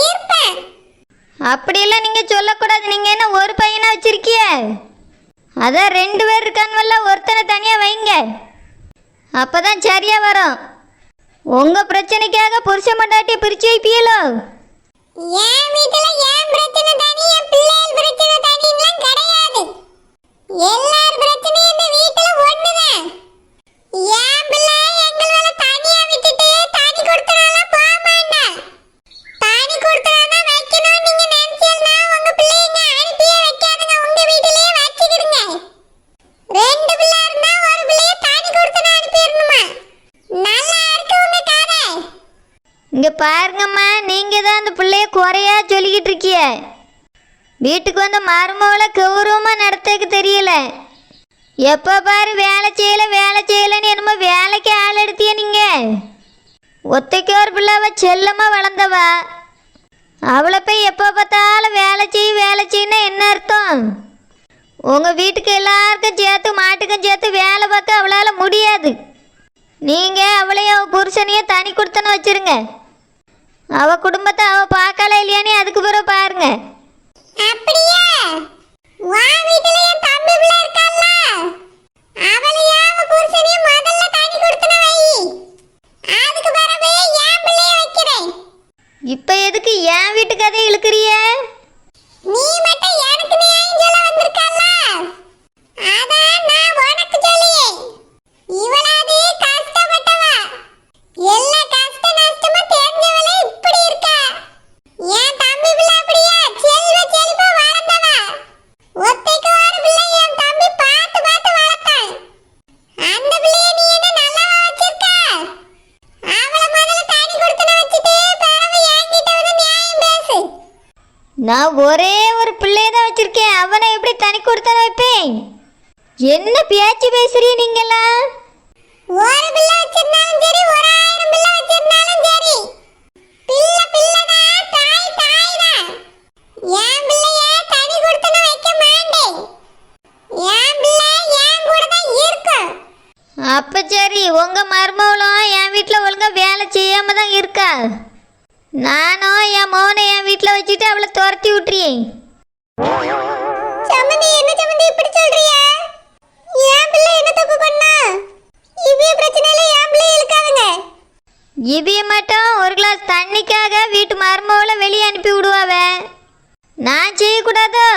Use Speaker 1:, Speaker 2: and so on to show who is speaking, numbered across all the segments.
Speaker 1: இருப்பேன்.
Speaker 2: அப்படியெல்லாம் நீங்க சொல்லக்கூடாது. நீங்க என்ன ஒரு பையனா வச்சிருக்கிய? அதான் ரெண்டு பேர் இருக்கான்வல்ல ஒருத்தனை தனியா வைங்க. அப்பதான் சரியா வரும். உங்க பிரச்சனைக்காக புருஷ மண்டாட்டி பிரிச்சு வைப்பீங்களோ
Speaker 1: என் வீட்டுல என் பிரச்சனை தனி என் பிள்ளைகள் பிரச்சனை தனிலாம் கிடையாது. எல்லார்
Speaker 2: வீட்டுக்கு வந்து மருமகளை கௌரவமாக நடத்தக்கு தெரியல. எப்போ பாரு வேலை செய்யல வேலை செய்யலன்னு என்னமோ வேலைக்கு ஆள் எடுத்திய நீங்கள் ஒத்தைக்கு ஒரு பிள்ளைவ செல்லமாக வளர்ந்தவா. அவளை போய் எப்போ பார்த்தாலும் வேலை செய் வேலை செய்யினா என்ன அர்த்தம்? உங்கள் வீட்டுக்கு எல்லாருக்கும் சேர்த்து மாட்டுக்கும் சேர்த்து வேலை பார்க்க அவளால முடியாது. நீங்கள் அவளையும் அவள் புருஷனையும் தனி கொடுத்தன வச்சுருங்க. அவள் குடும்பத்தை அவள் பார்க்கல இல்லையானே அதுக்கு பிறகு பாருங்கள்
Speaker 1: அப்படியா? உன் வீட்டுல என் தம்பி பிள்ளை இருக்கால்ல அவளையும் அவ புருஷனையும் முதல்ல கொடுத்தன வை. அதுக்கு பிறகு என் பிள்ளைய வைக்கிறேன்.
Speaker 2: இப்ப எதுக்கு என் வீட்டு கதை இழுக்கிறிய?
Speaker 1: நீ மட்டும் எனக்கு நியாயம் சொல்ல வந்திருக்கல்ல அதான் நான் உனக்கு சொல்லியேன் இவளாது கஷ்டப்பட்டவ எல்லா கஷ்ட நஷ்டமும் தெரிஞ்சவளே இப்படி இருக்கா என் தம்பி பிள்ளை அப்படியா செல்வ செல்வ வளர்ந்தவ ஒத்தைக்கு ஒரு பிள்ளை என் தம்பி பார்த்து பார்த்து வளர்த்தான் அந்த பிள்ளைய நீ என்ன நல்லவா வச்சிருக்க அவளை முதல்ல தனி கொடுத்தன வச்சுட்டு பிறகு என்கிட்ட வந்து நியாயம் பேசு
Speaker 2: நான் ஒரே ஒரு பிள்ளைய தான் வச்சிருக்கேன் அவனை எப்படி தனி கொடுத்தன வைப்பேன் என்ன பேச்சு பேசுறீ நீங்கெல்லாம்?
Speaker 1: ஒரு பிள்ளை வச்சிருந்தாலும் சரி ஒரு ஆயிரம் பிள்ளை வச்சிருந்தாலும் சரி. பிள்ளை பிள்ளை தான் தாய் தாய் தான் என் பிள்ளைய தனி கொடுத்தன வைக்க மாட்டேன். என் பிள்ளை என் கூட தான் இருக்கும்.
Speaker 2: அப்ப சரி உங்க மருமவளும் என் வீட்டில் ஒழுங்கா வேலை செய்யாம தான் இருக்கா? நானும் என் மௌனை என் வீட்டில் வச்சுட்டு அவளை துரத்தி விட்டுறியேன்
Speaker 1: சம்மந்தி என்ன சம்மந்தி இப்படி சொல்றிய என் பிள்ளை என்ன தப்பு பண்ணா இவ்விய பிரச்சனையில என் பிள்ளை இழுக்காதுங்க
Speaker 2: இவிய மட்டும் ஒரு கிளாஸ் தண்ணிக்காக வீட்டு மருமவளை வெளியே அனுப்பி விடுவாவ நான் செய்யக்கூடாதோ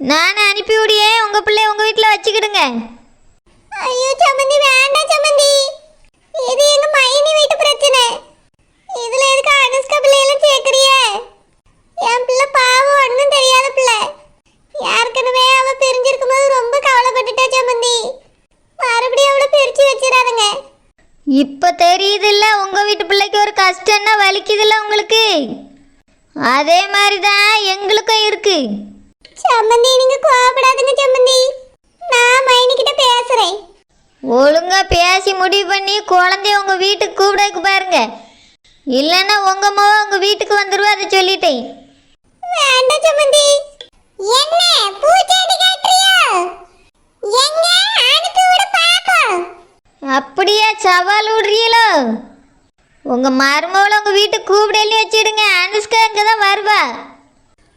Speaker 2: நானே அனுப்பி விடியே உங்கள் பிள்ளை உங்கள் வீட்டில் வச்சுக்கிடுங்க
Speaker 1: ஐயோ சம்மந்தி வேண்டாம் சம்மந்தி இது எங்க மைனி வீட்டு பிரச்சனை இதுல எதுக்கு அனுஷ்கா பிள்ளையெல்லாம் சேர்க்கறிய என் பிள்ளை பாவம் ஒன்றும் தெரியாத பிள்ளை ஏற்கனவே அவ பிரிஞ்சிருக்கும் போது ரொம்ப கவலைப்பட்டுட்டா சம்மந்தி மறுபடியும் அவளை பிரிச்சு வச்சிடாதுங்க
Speaker 2: இப்போ தெரியுதுல்ல உங்கள் வீட்டு பிள்ளைக்கு ஒரு கஷ்டம்னா வலிக்குதுல்ல உங்களுக்கு அதே மாதிரி தான் எங்களுக்கும் இருக்கு
Speaker 1: சம்மந்தி நீங்க கோவப்படாதுங்க சம்மந்தி நான் மைனி கிட்ட பேசுறேன்
Speaker 2: ஒழுங்கா பேசி முடிவு பண்ணி குழந்தைய உங்கள் வீட்டுக்கு கூப்பிடக்கு பாருங்க. இல்லைன்னா உங்கள் மோ உங்கள் வீட்டுக்கு வந்துருவா அதை சொல்லிட்டேன்.
Speaker 1: வேண்டாம் சம்மந்தி என்ன பூச்செடி காட்டுறியோ எங்க அனுப்பி விட பாப்போம்.
Speaker 2: அப்படியா சவால் விடுறீங்களோ? உங்கள் மருமகளை உங்கள் வீட்டுக்கு கூப்பிடலே வச்சிடுங்க. அனுஷ்கா இங்கே தான் வருவா.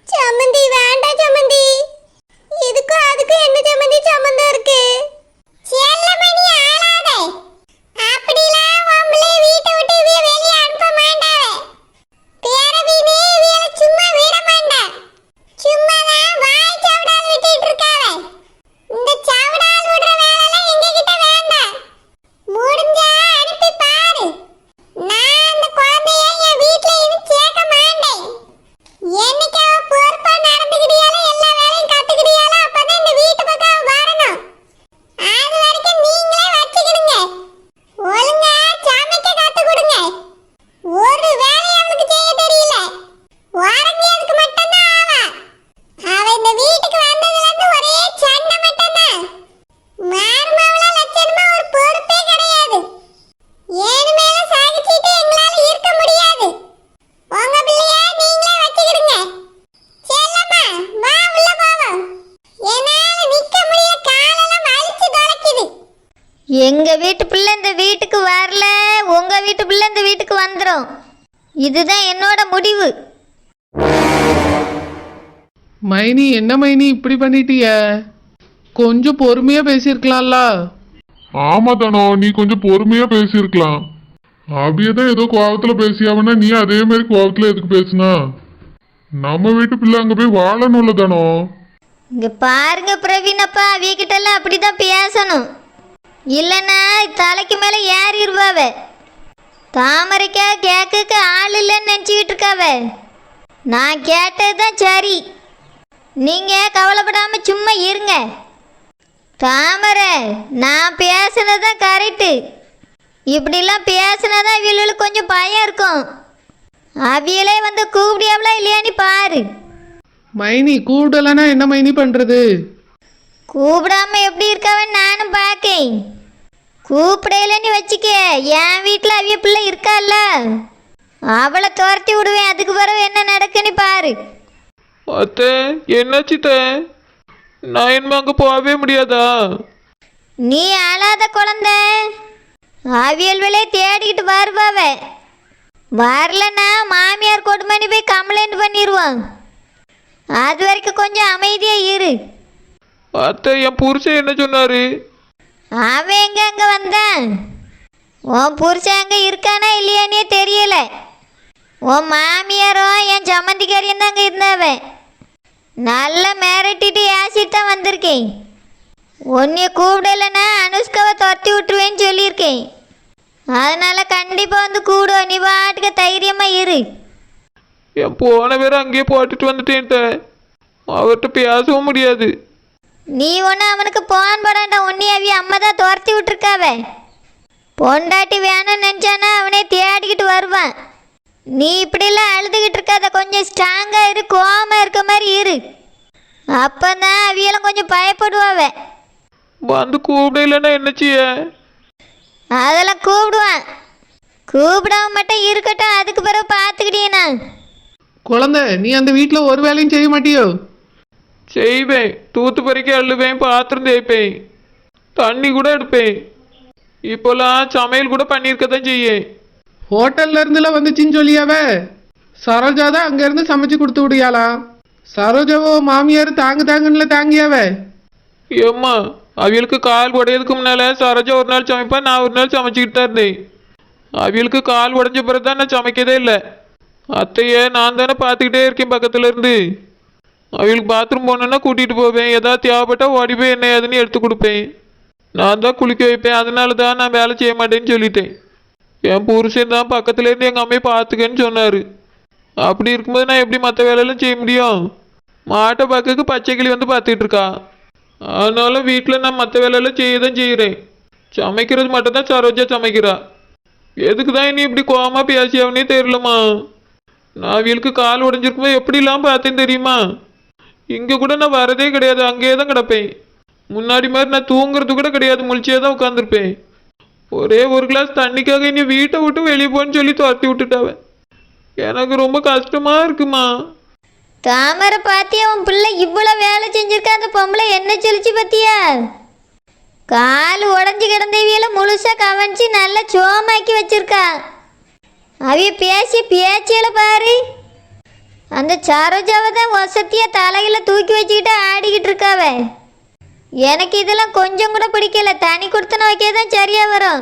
Speaker 1: சம்மந்தி வேண்டாம் சம்மந்தி இதுக்கும் அதுக்கும் என்ன சம்மந்தி சம்மந்தம் இருக்கு செல்லமணி ஆளாதே அப்படிலாம் உங்களை வீட்டை விட்டு இவிய வெளியே அனுப்ப மாட்டாவே பேரவினே இவியல சும்மா விட மாட்டா சும்மா தான் வாய் சவடால் விட்டுட்டு இருக்காவே இந்த சவடால் விடுற வேலைலாம் எங்க கிட்ட வேண்டாம் முடிஞ்சா அனுப்பி பாரு நான் அந்த குழந்தைய என் வீட்ல இனி சேர்க்க மாட்டேன் என்னைக்கு அவ பொறுப்பா நடந்துக்கிட்டியாலோ எல்லா வேலையும் கத்துக்கிட்டியாலோ அப்பதான் இந்த வீட்டு பக்கம் அவ வரணும் அது வரைக்கும் நீ
Speaker 2: எங்க வீட்டு பிள்ளை இந்த வீட்டுக்கு வரல. உங்க வீட்டு பிள்ளை இந்த வீட்டுக்கு வந்துடும் இதுதான் என்னோட முடிவு.
Speaker 3: மைனி என்ன மைனி இப்படி பண்ணிட்டிய? கொஞ்சம் பொறுமையா பேசியிருக்கலாம்ல.
Speaker 4: ஆமா தானோ நீ கொஞ்சம் பொறுமையா பேசியிருக்கலாம். அப்படியேதான் ஏதோ கோவத்துல பேசியாவனா நீ அதே மாதிரி கோவத்துல எதுக்கு பேசுனா? நம்ம வீட்டு பிள்ளை அங்க போய் வாழணும்ல தானோ.
Speaker 2: இங்க பாருங்க பிரவீனப்பா அவியகிட்ட எல்லாம் அப்படிதான் பேசணும். இல்லைன்னா தலைக்கு மேலே ஏறிடுவாவ. தாமரைக்கா கேட்க ஆள் இல்லைன்னு நினச்சிக்கிட்டு இருக்காவ நான் கேட்டது தான் சரி. நீங்கள் கவலைப்படாமல் சும்மா இருங்க. தாமரை நான் பேசுனது தான் கரெக்டு இப்படிலாம் பேசுனதான் இவளுக்கு கொஞ்சம் பயம் இருக்கும். அவியலே வந்து கூப்பிடியாவளா இல்லையான்னு பாரு.
Speaker 3: மைனி கூப்பிடலன்னா என்ன மைனி பண்ணுறது
Speaker 2: கூப்பிடாம எப்படி இருக்கவன் நானும் பார்க்கேன். கூப்பிடையிலன்னு வச்சுக்க. என் வீட்டில் அவிய பிள்ளை இருக்கால்ல. அவளை துரத்தி விடுவேன். அதுக்கு பிறகு என்ன நடக்குன்னு பாரு.
Speaker 5: அத்தை என்னாச்சுத்த நான் இனிமே அங்கே போகவே முடியாதா?
Speaker 2: நீ அழாத குழந்தை. அவியல்வளே தேடிக்கிட்டு வருவாவ. வரலன்னா மாமியார் கொடுமணி போய் கம்ப்ளைண்ட் பண்ணிடுவான் அது வரைக்கும் கொஞ்சம் அமைதியா இரு.
Speaker 5: அத்தை என் புருஷன் என்ன சொன்னாரு?
Speaker 2: அவன் எங்க அங்க வந்தான்? உன் புருஷன் அங்க இருக்கானா இல்லையானே தெரியல. உன் மாமியாரும் என் சம்மந்திக்காரியும் தான் அங்கே இருந்தாவன் நல்லா மிரட்டிட்டு ஏசிட்டு தான் வந்திருக்கேன். உன்னைய கூப்பிடலைன்னா அனுஷ்காவை துரத்தி விட்டுருவேன்னு சொல்லியிருக்கேன். அதனால கண்டிப்பாக வந்து கூடுவோம் நீ பாட்டுக்கு தைரியமாக இரு.
Speaker 5: என் போன வேற அங்கேயே போட்டுட்டு வந்துட்டேன்ட்ட அவர்கிட்ட பேசவும் முடியாது.
Speaker 2: நீ ஒன்று அவனுக்கு போன் போடாண்டா உன்னை அவிய அம்மா தான் துரத்தி விட்டுருக்காவ. பொண்டாட்டி வேணும்னு நினச்சானா அவனே தேடிக்கிட்டு வருவான். நீ இப்படிலாம் அழுதுகிட்டு இருக்காத கொஞ்சம் ஸ்ட்ராங்காக இரு கோவமா இருக்க மாதிரி இரு. அப்போ தான் அவியெல்லாம் கொஞ்சம் பயப்படுவாவ.
Speaker 5: வந்து கூப்பிடலன்னா என்ன செய்ய
Speaker 2: அதெல்லாம் கூப்பிடுவான். கூப்பிடாம மட்டும் இருக்கட்டும் அதுக்கு பிறகு பார்த்துக்கிட்டீனா
Speaker 3: குழந்தை நீ அந்த வீட்டில் ஒரு வேலையும் செய்ய மாட்டியோ?
Speaker 5: செய்வேன் தூத்து பறிக்க அள்ளுவேன் பாத்திரம் தேய்ப்பேன் தண்ணி கூட எடுப்பேன் இப்போலாம் சமையல் கூட பண்ணியிருக்க தான் செய்யேன்
Speaker 3: ஹோட்டல்ல இருந்துலாம் வந்துச்சுன்னு சொல்லியாவ சரோஜா தான் அங்கேருந்து சமைச்சு கொடுத்து விடியாலாம் சரோஜாவோ மாமியார் தாங்கு தாங்குன்னுல தாங்கியாவ
Speaker 5: ஏம்மா அவியலுக்கு கால் உடையதுக்கு முன்னால் சரோஜா ஒரு நாள் சமைப்பா நான் ஒரு நாள் சமைச்சிக்கிட்டு தான் இருந்தேன் அவியலுக்கு கால் உடஞ்ச பிறகு தான் நான் சமைக்கதே இல்லை அத்தையை நான் தானே பார்த்துக்கிட்டே இருக்கேன் பக்கத்துல இருந்து அவளுக்கு பாத்ரூம் போகணுன்னா கூட்டிகிட்டு போவேன். ஏதாவது தேவைப்பட்டா ஓடி போய் என்ன ஏதுன்னு எடுத்து கொடுப்பேன். நான் தான் குளிக்க வைப்பேன். அதனால தான் நான் வேலை செய்ய மாட்டேன்னு சொல்லிட்டேன். என் புருஷன் தான் பக்கத்துலேருந்து எங்கள் அம்மையை பார்த்துக்கன்னு சொன்னார். அப்படி இருக்கும்போது நான் எப்படி மற்ற வேலையெல்லாம் செய்ய முடியும்? மாட்டை பக்கத்துக்கு பச்சை கிளி வந்து பார்த்துக்கிட்டு இருக்கா. அதனால வீட்டில் நான் மற்ற வேலையெல்லாம் செய்ய தான் செய்கிறேன் சமைக்கிறது மட்டும்தான் சரோஜா சமைக்கிறா. எதுக்கு தான் நீ இப்படி கோவமாக பேசியவனே தெரியலம்மா. நான் அவளுக்கு கால் உடஞ்சிருக்கும்போது எப்படிலாம் பார்த்தேன்னு தெரியுமா? இங்கே கூட நான் வரதே கிடையாது அங்கேயே தான் கிடப்பேன். முன்னாடி மாதிரி நான் தூங்குறது கூட கிடையாது முழிச்சே தான் உட்காந்துருப்பேன் ஒரே ஒரு கிளாஸ் தண்ணிக்காக இனி வீட்டை விட்டு வெளியே போன்னு சொல்லி துரத்தி விட்டுட்டாவ எனக்கு ரொம்ப கஷ்டமா இருக்குமா?
Speaker 2: தாமரை பாத்தியா உன் பிள்ளை இவ்வளோ வேலை செஞ்சிருக்கா அந்த பொம்பளை என்ன சொல்லிச்சு பத்தியா? கால் உடஞ்சி கிடந்தவியில முழுசாக கவனிச்சு நல்லா சோமாக்கி வச்சிருக்கா. அவைய பேசி பேச்சியில பாரு. அந்த சரோஜாவை தான் வசதியாக தலையில் தூக்கி வச்சுக்கிட்டு ஆடிக்கிட்டு இருக்காவ. எனக்கு இதெல்லாம் கொஞ்சம் கூட பிடிக்கல. தனி கொடுத்தன வைக்க தான் சரியாக வரும்.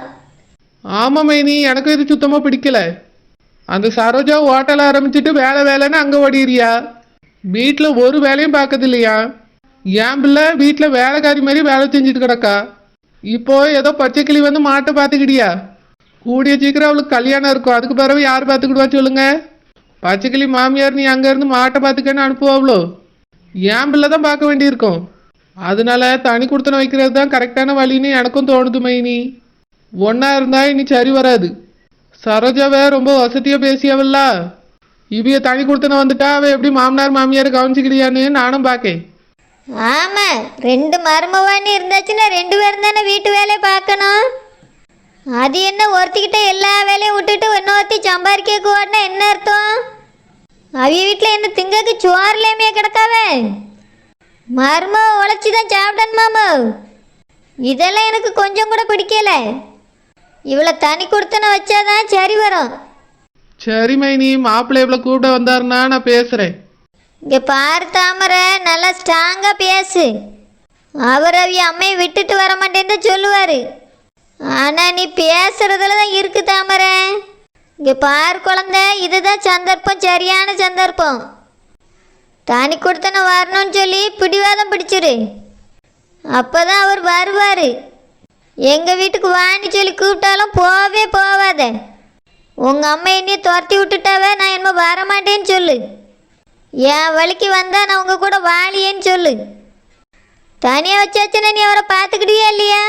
Speaker 3: ஆமாம் மைனி. எனக்கும் இது சுத்தமாக பிடிக்கல. அந்த சரோஜா ஹோட்டல் ஆரம்பிச்சிட்டு வேலை வேலைன்னு அங்கே ஓடிறியா வீட்டில் ஒரு வேலையும் பார்க்கறது இல்லையா என் பிள்ளை வீட்டில் வேலைக்காரி மாதிரி வேலை செஞ்சுட்டு கிடக்கா? இப்போ ஏதோ பச்சைக்கிளி வந்து மாட்டை பார்த்துக்கிட்டியா? கூடிய சீக்கிரம் அவளுக்கு கல்யாணம் இருக்கும். அதுக்கு பிறகு யார் பார்த்துக்கிடுவா சொல்லுங்கள் பச்சைக்கிளி மாமியார் நீ அங்கேருந்து மாட்டை பார்த்துக்கன்னு அனுப்புவாவளோ? என் பிள்ளை தான் பார்க்க வேண்டியிருக்கும். அதனால தனி கொடுத்தன வைக்கிறது தான் கரெக்டான வழின்னு எனக்கும் தோணுது மைனி. ஒன்றா இருந்தால் இனி சரி வராது. சரோஜாவை ரொம்ப வசதியாக பேசியவல்ல இவைய தனி கொடுத்தன வந்துட்டா அவள் எப்படி மாமனார் மாமியார் கவனிச்சிக்கிறியான்னு நானும் பார்க்கேன்.
Speaker 2: ஆமா ரெண்டு மருமவான்னு இருந்தாச்சுன்னா ரெண்டு பேரும் தானே வீட்டு வேலையை பார்க்கணும். அது என்ன ஒருத்திக்கிட்ட எல்லா வேலையும் விட்டுட்டு இன்னொருத்தி சம்பாதிக்க கூடனா என்ன அர்த்தம்? அவிய வீட்டில் என்ன திங்கக்கு சோறுலேயுமே கிடக்காவே மரும உழைச்சி தான் சாப்பிடணும் மாமா. இதெல்லாம் எனக்கு கொஞ்சம் கூட பிடிக்கல. இவளை தனி கொடுத்தன வச்சாதான் சரி வரும்.
Speaker 3: சரி மைனி மாப்பிள்ளை இவ்வளோ கூப்பிட வந்தாருன்னா நான் பேசுகிறேன்
Speaker 2: இங்கே பாரு தாமரை நல்லா ஸ்ட்ராங்காக பேசு. அவர் அவிய அம்மையை விட்டுட்டு வர மாட்டேன்னு சொல்லுவார். ஆனால் நீ பேசுறதுல தான் இருக்கு தாமரை. இங்கே பாரு குழந்தை இதுதான் சந்தர்ப்பம் சரியான சந்தர்ப்பம். தனி கொடுத்தன வரணும்னு சொல்லி பிடிவாதம் பிடிச்சிரு. அப்போ தான் அவர் வருவார். எங்கள் வீட்டுக்கு வான்னு சொல்லி கூப்பிட்டாலும் போவே போவாத. உங்கள் அம்மா என்னைய துரத்தி விட்டுட்டாவே நான் என்ன வரமாட்டேன்னு சொல்லு. என் வழிக்கு வந்தா நான் உங்க கூட வாழியேன்னு சொல்லு. தனியா வச்சாச்சுன்னா நீ அவரை பார்த்துக்கிட்டியா இல்லையா?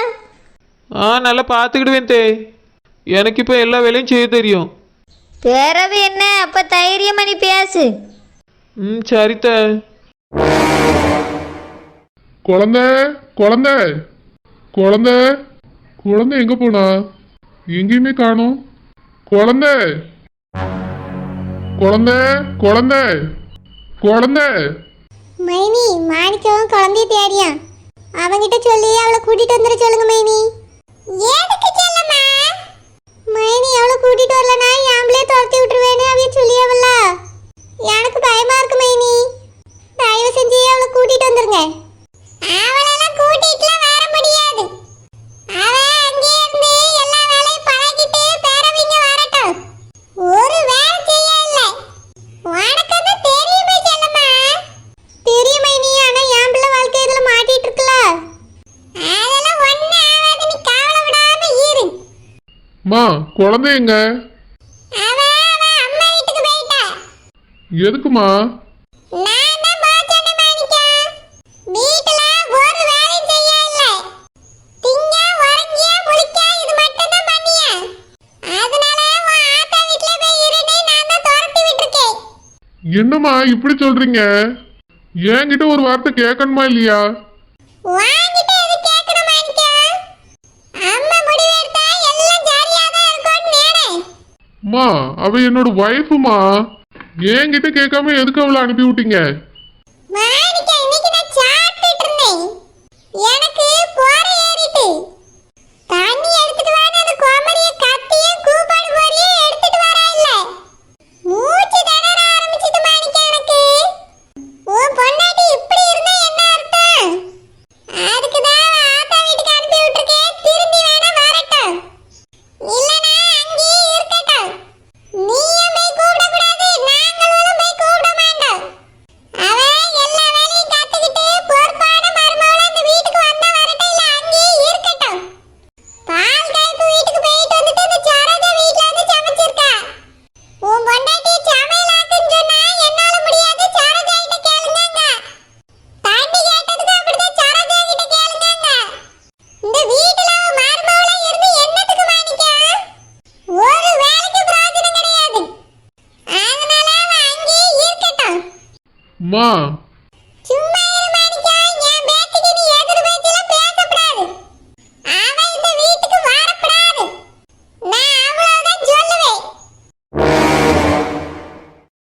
Speaker 5: ஆ நல்லா பார்த்துக்கிடுவேன் தே. எனக்கு இப்போ எல்லா வேலையும் செய்ய தெரியும்.
Speaker 2: பிறவு என்ன? அப்ப தைரியம் நீ பேசு.
Speaker 5: ம் சரித்த.
Speaker 4: குழந்தை குழந்தை. குழந்தை குழந்தை எங்க போனா? எங்கேயுமே காணோம். குழந்தை. குழந்தை குழந்தை. குழந்தை.
Speaker 1: மைனி மாணிக்கம் குழந்தைய தேடியான் அவங்கிட்ட சொல்லி அவளை கூட்டிட்டு வந்துட சொல்லுங்க மைனி. செல்லம்மா மைனி அவளை கூட்டிட்டு வரலனா ஆம்பளே துரத்தி விட்டுருவேன்னு அவைய சொல்லியவளா? எனக்கு பயமா இருக்கு மைனி. தயவு செஞ்சு அவளை கூட்டிட்டு வந்துருங்க. விட்டுருக்கேன்.
Speaker 4: என்னம்மா இப்படி சொல்றீங்க? என்கிட்ட ஒரு வார்த்தை கேட்கணுமா இல்லையா?
Speaker 1: அம்மா
Speaker 4: அவ என்னோட ஒய்ஃபுமா என்கிட்ட கேட்காம எதுக்கு அவளை அனுப்பி விட்டீங்க? মা